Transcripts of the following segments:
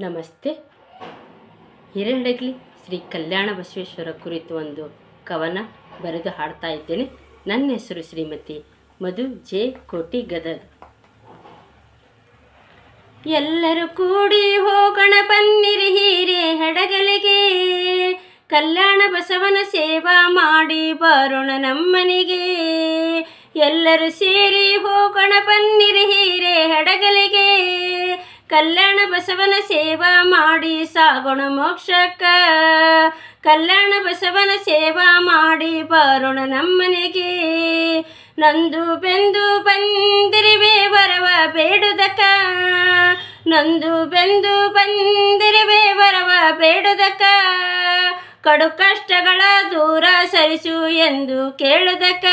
ನಮಸ್ತೆ. ಹಿರೇಹಡಗಲಿ ಶ್ರೀ ಕಲ್ಯಾಣ ಬಸವೇಶ್ವರ ಕುರಿತು ಒಂದು ಕವನ ಬರೆದು ಹಾಡ್ತಾ ಇದ್ದೇನೆ. ನನ್ನ ಹೆಸರು ಶ್ರೀಮತಿ ಮಧು ಜೆ ಕೋಟಿ ಗದಗ್. ಎಲ್ಲರೂ ಕೂಡಿ ಹೋಗೋಣ ಬನ್ನಿರಿ ಹೀರೆ ಹಡಗಲಿಗೆ. ಕಲ್ಯಾಣ ಬಸವನ ಸೇವಾ ಮಾಡಿ ಬರೋಣ ನಮ್ಮನಿಗೆ. ಎಲ್ಲರೂ ಸೇರಿ ಹೋಗೋಣ ಬನ್ನಿರಿ ಹೀರೆ ಹಡಗಲಿಗೆ. ಕಲ್ಯಾಣ ಬಸವನ ಸೇವಾ ಮಾಡಿ ಸಾಗೋಣ ಮೋಕ್ಷಕ ಕಲ್ಯಾಣ ಬಸವನ ಸೇವಾ ಮಾಡಿ ಬರೋಣ ನಮ್ಮನೆಗೆ. ನಂದು ಬೆಂದು ಬಂದಿರಿವೆ ಬರವ ಬೇಡುದಕ್ಕ. ನಂದು ಬೆಂದು ಬಂದಿರಿವೆ ಬರವ ಬೇಡುದಕ್ಕ. ಕಡು ಕಷ್ಟಗಳ ದೂರ ಸರಿಸು ಎಂದು ಕೇಳುದಕ್ಕ.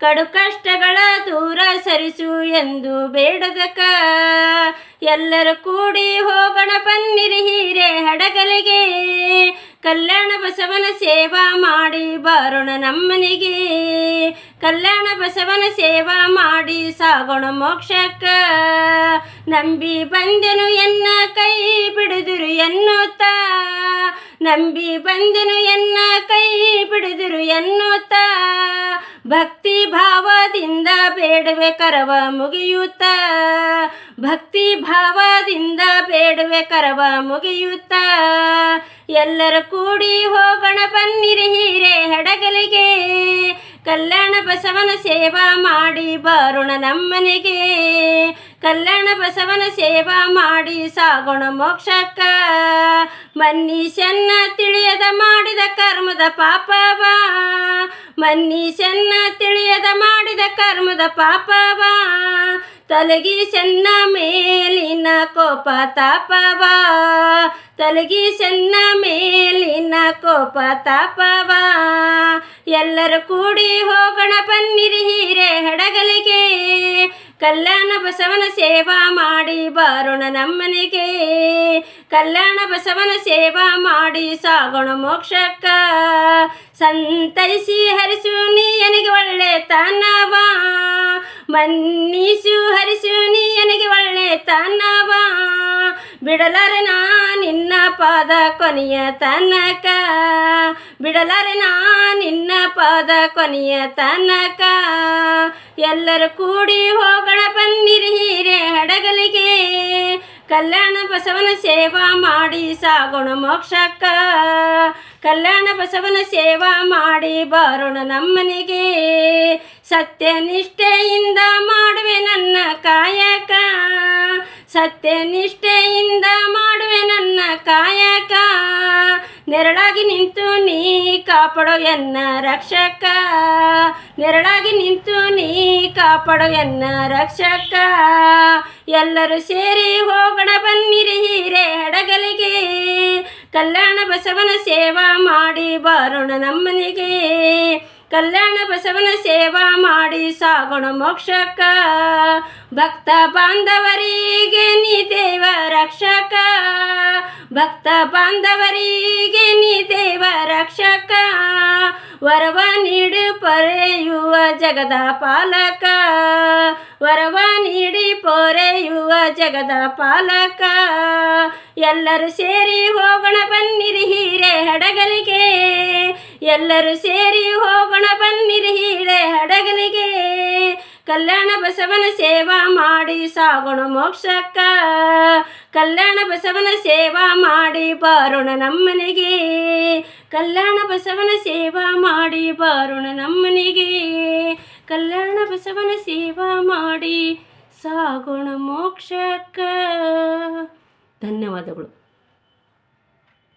ಕಡು ಕಷ್ಟಗಳ ದೂರ ಸರಿಸು ಎಂದು ಬೇಡದಕ. ಎಲ್ಲರೂ ಕೂಡಿ ಹೋಗೋಣ ಪನ್ನಿರಿ ಹೀರೆ ಹಡಗಲಿಗೆ. ಕಲ್ಯಾಣ ಬಸವನ ಸೇವಾ ಮಾಡಿ ಬರೋಣ ನಮ್ಮನಿಗೆ. ಕಲ್ಯಾಣ ಬಸವನ ಸೇವಾ ಮಾಡಿ ಸಾಗೋಣ ಮೋಕ್ಷಕ್ಕ. ನಂಬಿ ಬಂದೆನು ಎನ್ನ ಕೈ ಬಿಡಿದುರು ಎನ್ನುತ್ತ ನಂಬಿ ಬಂದೆನು ಎನ್ನ ಕೈ ಬಿಡಿದುರು ಎನ್ನುತ್ತಾ ಭಕ್ತಿ ಭಾವದಿಂದ ಬೇಡವೆ ಕರವ ಮುಗಿಯುತ್ತ. ಭಕ್ತಿ ಭಾವದಿಂದ ಬೇಡವೆ ಕರವ ಮುಗಿಯುತ್ತ. ಎಲ್ಲರ ಕೂಡಿ ಹೋಗೋಣ ಬನ್ನಿರಿ ಹೀರೆ ಹಡಗಲಿಗೆ. ಕಲ್ಯಾಣ ಬಸವನ ಸೇವಾ ಮಾಡಿ ಬರೋಣ ನಮ್ಮನೆಗೆ. ಕಲ್ಯಾಣ ಬಸವನ ಸೇವಾ ಮಾಡಿ ಸಾಗೋಣ ಮೋಕ್ಷಕ್ಕ. ಮನ್ನೀಶನ್ನ ತಿಳಿಯದ ಮಾಡಿದ ಕರ್ಮದ ಪಾಪವ. ಮನ್ನೀಶನ್ನ ತಿಳಿಯದ ಮಾಡಿದ ಕರ್ಮದ ಪಾಪವ. ತಲಗಿ ಚೆನ್ನ ಮೇಲಿನ ಕೋಪ ತಾಪವ. ತಲಗಿ ಚೆನ್ನ ಮೇಲಿನ ಕೋಪ ತಾಪವ. ಎಲ್ಲರೂ ಕೂಡಿ ಹೋಗೋಣ ಹಡಗಲಿಗೆ ಕಲ್ಯಾಣ ಬಸವನ ಸೇವಾ ಮಾಡಿ ಬರೋಣ ನಮ್ಮನೆಗೆ. ಕಲ್ಯಾಣ ಬಸವನ ಸೇವಾ ಮಾಡಿ ಸಾಗೋಣ ಮೋಕ್ಷಕ್ಕ. ಸಂತೈಸಿ ಹರಿಸು ನೀಯನಿಗೆ ಒಳ್ಳೆ ತನವ. ಮನ್ನಿಸು ಹರಿಸು ನನಗೆ ಒಳ್ಳೆ ತನವ. ಬಿಡಲಾರೆ ನಾ ನಿನ್ನ ಪಾದ ಕೊನೆಯ ತನಕ. ಬಿಡಲಾರೆ ನಾ ನಿನ್ನ ಪಾದ ಕೊನೆಯ ತನಕ. ಎಲ್ಲರೂ ಕೂಡಿ ಹೋಗೋಣ ಕಲ್ಯಾಣ ಬಸವನ ಸೇವಾ ಮಾಡಿ ಸಾಗೋಣ ಮೋಕ್ಷಕ್ಕ ಕಲ್ಯಾಣ ಬಸವನ ಸೇವಾ ಮಾಡಿ ಬರೋಣ ಸತ್ಯ ನಿಷ್ಠೆಯಿಂದ ಮಾಡುವೆ ನನ್ನ ಕಾಯಕ. ಸತ್ಯನಿಷ್ಠೆಯಿಂದ ಮಾಡುವೆ ನನ್ನ ಕಾಯಕ. ನೆರಳಾಗಿ ನಿಂತು ನೀ ಕಾಪಾಡೋ ಎನ್ನ ರಕ್ಷಕ. ನೆರಳಾಗಿ ನಿಂತು ನೀ ಕಾಪಾಡೋ ಎನ್ನ ರಕ್ಷಕ. ಎಲ್ಲರೂ ಸೇರಿ ಹೋಗೋಣ ಬನ್ನಿರಿ ಹೀರೆ ಹಡಗಲಿಗೆ. ಕಲ್ಯಾಣ ಬಸವನ ಸೇವಾ ಮಾಡಿ ಬರೋಣ ನಮ್ಮನಿಗೆ. ಕಲ್ಯಾಣ ಬಸವನ ಸೇವಾ ಮಾಡಿ ಸಾಗೋಣ ಮೋಕ್ಷಕ. ಭಕ್ತ ಬಾಂಧವರಿಗೆ ನೀ ದೇವ ರಕ್ಷಕ. ಭಕ್ತ ಬಾಂಧವರಿಗೆ ನೀ ದೇವ ರಕ್ಷಕ. ವರವ ನೀಡು ಪೊರೆಯುವ ಜಗದ ಪಾಲಕ. ವರವ ನೀಡಿ ಪೊರೆಯುವ ಜಗದ ಪಾಲಕ. ಎಲ್ಲರೂ ಸೇರಿ ಹೋಗೋಣ ಬನ್ನಿರಿ ಹೀರೆ ಹಡಗಲಿಗೆ. ಎಲ್ಲರೂ ಸೇರಿ ಹೋಗೋಣ ಬನ್ನಿರಿ ಹೀರೆ ಹಡಗಲಿಗೆ. ಕಲ್ಯಾಣ ಬಸವನ ಸೇವಾ ಮಾಡಿ ಸಾಗೋಣ ಮೋಕ್ಷಕ್ಕ. ಕಲ್ಯಾಣ ಬಸವನ ಸೇವಾ ಮಾಡಿ ಬಾರೋಣ ನಮ್ಮನಿಗೆ. ಕಲ್ಯಾಣ ಬಸವನ ಸೇವಾ ಮಾಡಿ ಬಾರೋಣ ನಮ್ಮನಿಗೆ. ಕಲ್ಯಾಣ ಬಸವನ ಸೇವಾ ಮಾಡಿ ಸಾಗೋಣ ಮೋಕ್ಷಕ್ಕ. ಧನ್ಯವಾದಗಳು.